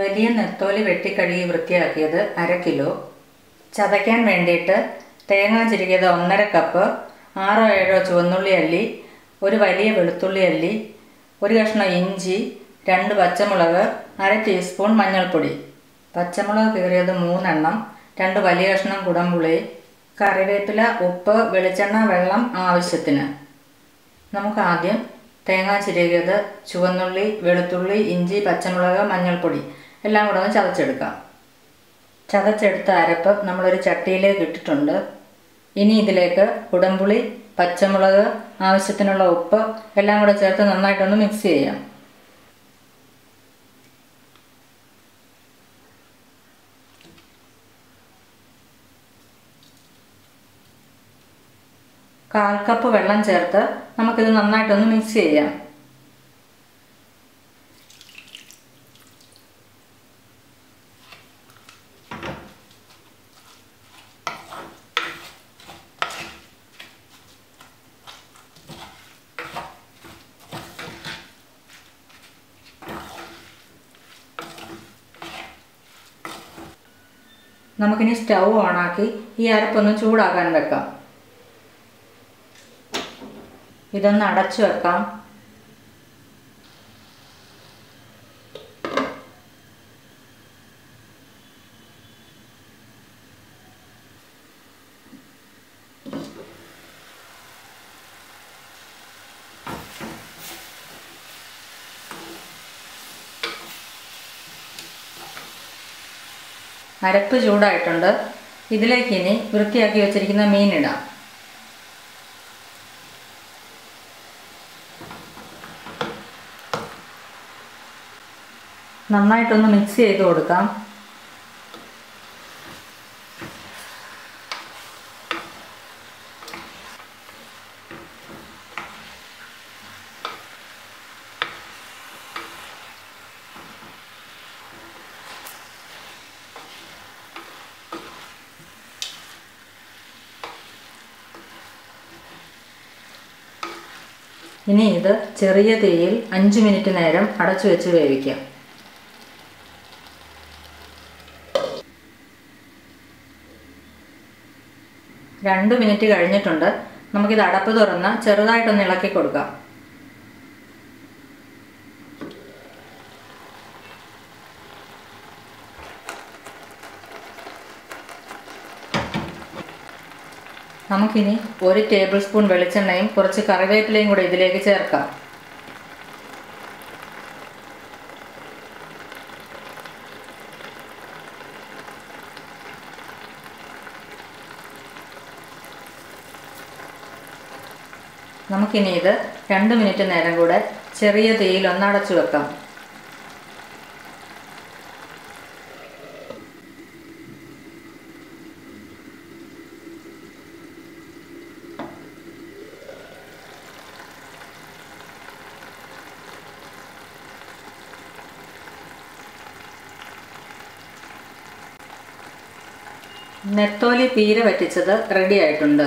വലിയ നെത്തോലി വെട്ടിക്കഴുകി വൃത്തിയാക്കിയത് അര കിലോ. ചതയ്ക്കാൻ വേണ്ടിയിട്ട് തേങ്ങ ചിരുകിയത് ഒന്നര കപ്പ് ആറോ ഏഴോ ചുവന്നുള്ളി അല്ലി ഒരു വലിയ വെളുത്തുള്ളി അല്ലി ഒരു കഷ്ണം ഇഞ്ചി രണ്ട് പച്ചമുളക് അര ടീസ്പൂൺ മഞ്ഞൾപ്പൊടി. പച്ചമുളക് കീറിയത് മൂന്നെണ്ണം രണ്ട് വലിയ കഷ്ണം കുടംപുളി കറിവേപ്പില ഉപ്പ് വെളിച്ചെണ്ണ വെള്ളം ആവശ്യത്തിന്. നമുക്ക് ആദ്യം തേങ്ങ ചിരകിയത് ചുവന്നുള്ളി വെളുത്തുള്ളി ഇഞ്ചി പച്ചമുളക് മഞ്ഞൾപ്പൊടി. എല്ലാം കൂടെ ഒന്ന് ചതച്ചെടുക്കാം. ചതച്ചെടുത്ത അരപ്പ് നമ്മളൊരു ചട്ടിയിലേക്ക് ഇട്ടിട്ടുണ്ട്. ഇനി ഇതിലേക്ക് കുടംപുളി പച്ചമുളക് ആവശ്യത്തിനുള്ള ഉപ്പ് എല്ലാം കൂടെ ചേർത്ത് നന്നായിട്ടൊന്ന് മിക്സ് ചെയ്യാം. കാൽ കപ്പ് വെള്ളം ചേർത്ത് നമുക്കിത് നന്നായിട്ടൊന്ന് മിക്സ് ചെയ്യാം. നമുക്കിനി സ്റ്റൗ ഓണാക്കി ഈ അരപ്പൊന്ന് ചൂടാക്കാൻ വെക്കാം. ഇതൊന്ന് അടച്ചു വെക്കാം. അരപ്പ് ചൂടായിട്ടുണ്ട്. ഇതിലേക്ക് ഇനി വൃത്തിയാക്കി വെച്ചിരിക്കുന്ന മീനിടാം. നന്നായിട്ടൊന്ന് മിക്സ് ചെയ്ത് കൊടുക്കാം. ഇനി ഇത് ചെറിയ തീയിൽ അഞ്ച് മിനിറ്റ് നേരം അടച്ചു വെച്ച് വേവിക്കാം. രണ്ട് മിനിറ്റ് കഴിഞ്ഞിട്ടുണ്ട്. നമുക്കിത് അടപ്പ് തുറന്ന് ചെറുതായിട്ടൊന്ന് ഇളക്കി കൊടുക്കാം. നമുക്കിനി ഒരു ടേബിൾ സ്പൂൺ വെളിച്ചെണ്ണയും കുറച്ച് കറിവേപ്പിലയും കൂടെ ഇതിലേക്ക് ചേർക്കാം. നമുക്കിനി ഇത് രണ്ട് മിനിറ്റ് നേരം കൂടെ ചെറിയ തീയിൽ ഒന്നടച്ചു വെക്കാം. നെത്തോലി പീര വറ്റിച്ചത് റെഡി ആയിട്ടുണ്ട്.